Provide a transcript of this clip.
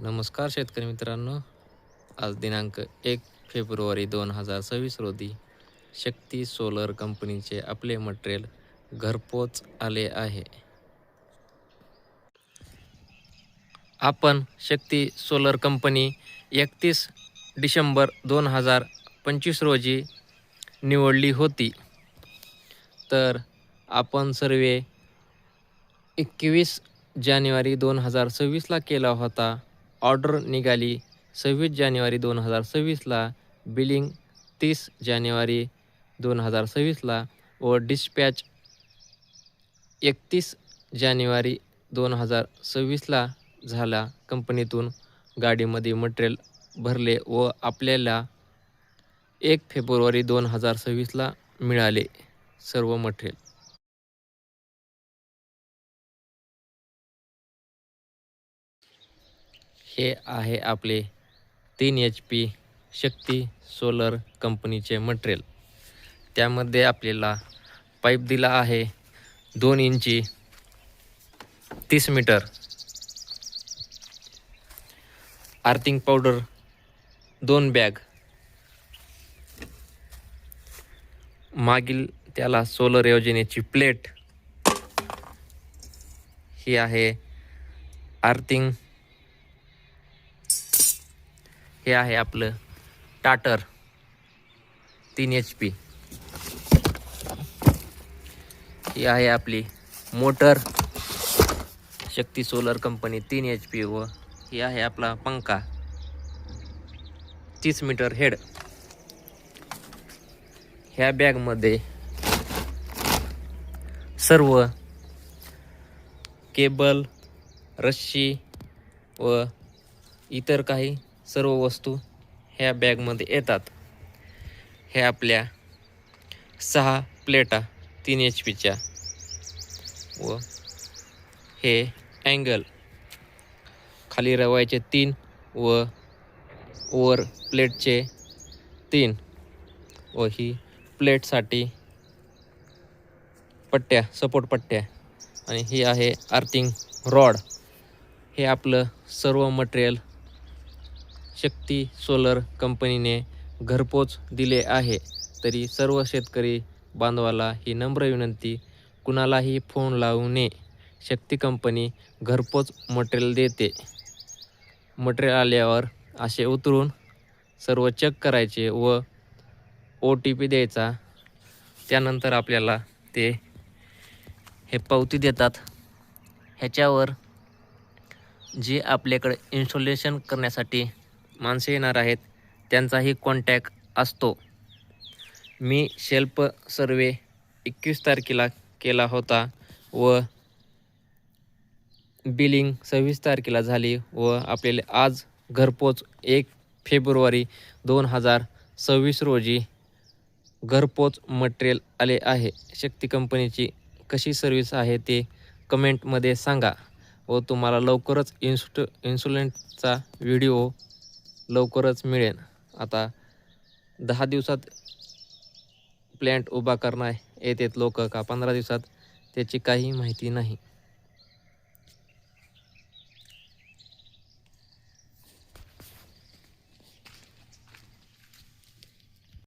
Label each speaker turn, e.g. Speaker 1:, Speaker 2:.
Speaker 1: नमस्कार शेतकरी मित्रांनो. आज दिनांक एक फेब्रुवारी दोन हजार सव्वीस रोजी शक्ती सोलर कंपनीचे आपले मटेरियल घरपोच आले आहे. आपण शक्ती सोलर कंपनी एकतीस डिसेंबर दोन हजार पंचवीस रोजी निवडली होती. तर आपण सर्वे एकवीस जानेवारी दोन हजार सव्वीसला केला होता. ऑर्डर निघाली. सव्वीस जानेवारी दोन हजार सव्वीसला बिलिंग तीस जानेवारी दोन हजार सव्वीसला व डिस्पॅच एकतीस जानेवारी दोन हजार सव्वीसला झाला. कंपनीतून गाडीमध्ये मटेरियल भरले व आपल्याला एक फेब्रुवारी दोन हजार सव्वीसला मिळाले सर्व मटेरियल. हे आहे आपले तीन एच पी शक्ती सोलर कंपनीचे मटेरियल त्यामध्ये आपल्याला पाईप दिला आहे दोन इंची तीस मीटर. आर्थिंग पावडर दोन बॅग मागील त्याला सोलर योजनेची प्लेट ही आहे आर्थिंग हे आहे आपलं टाटर तीन एच पी ही आहे आपली मोटर शक्ती सोलर कंपनी तीन एच पी व ही आहे आपला पंखा तीस मीटर हेड. ह्या बॅगमध्ये सर्व केबल रस्सी व इतर काही सर्व वस्तू ह्या बॅगमध्ये येतात. हे आपल्या सहा प्लेटा तीन एच पीच्या. व हे अँगल खाली रवायचे तीन व वर प्लेटचे तीन. व ही प्लेटसाठी पट्ट्या सपोर्ट पट्ट्या. आणि ही आहे आर्थिंग रॉड. हे आपलं सर्व मटेरियल शक्ती सोलर कंपनीने घरपोच दिले आहे. तरी सर्व शेतकरी बांधवाला ही नम्र विनंती कुणालाही फोन लावू नये. शक्ती कंपनी घरपोच मटेरियल देते. मटेरियल आल्यावर असे उतरून सर्व चेक करायचे व ओ टी पी द्यायचा. त्यानंतर आपल्याला ते हे पावती देतात. ह्याच्यावर जे आपल्याकडे इन्स्टॉलेशन करण्यासाठी माणसे येणार आहेत त्यांचाही कॉन्टॅक्ट असतो. मी शेल्फ सर्वे एकवीस तारखेला केला होता व बिलिंग सव्वीस तारखेला झाली व आपल्याला आज घरपोच एक फेब्रुवारी दोन हजार सव्वीस रोजी घरपोच मटेरियल आले आहे. शक्ती कंपनीची कशी सर्विस आहे ते कमेंटमध्ये सांगा व तुम्हाला लवकरच इन्स्ट इन्सुलंटचा व्हिडिओ लवकरच मिळेल आता दहा दिवसात प्लॅन्ट उभा करणार येतात लोक का पंधरा दिवसात त्याची काही माहिती नाही.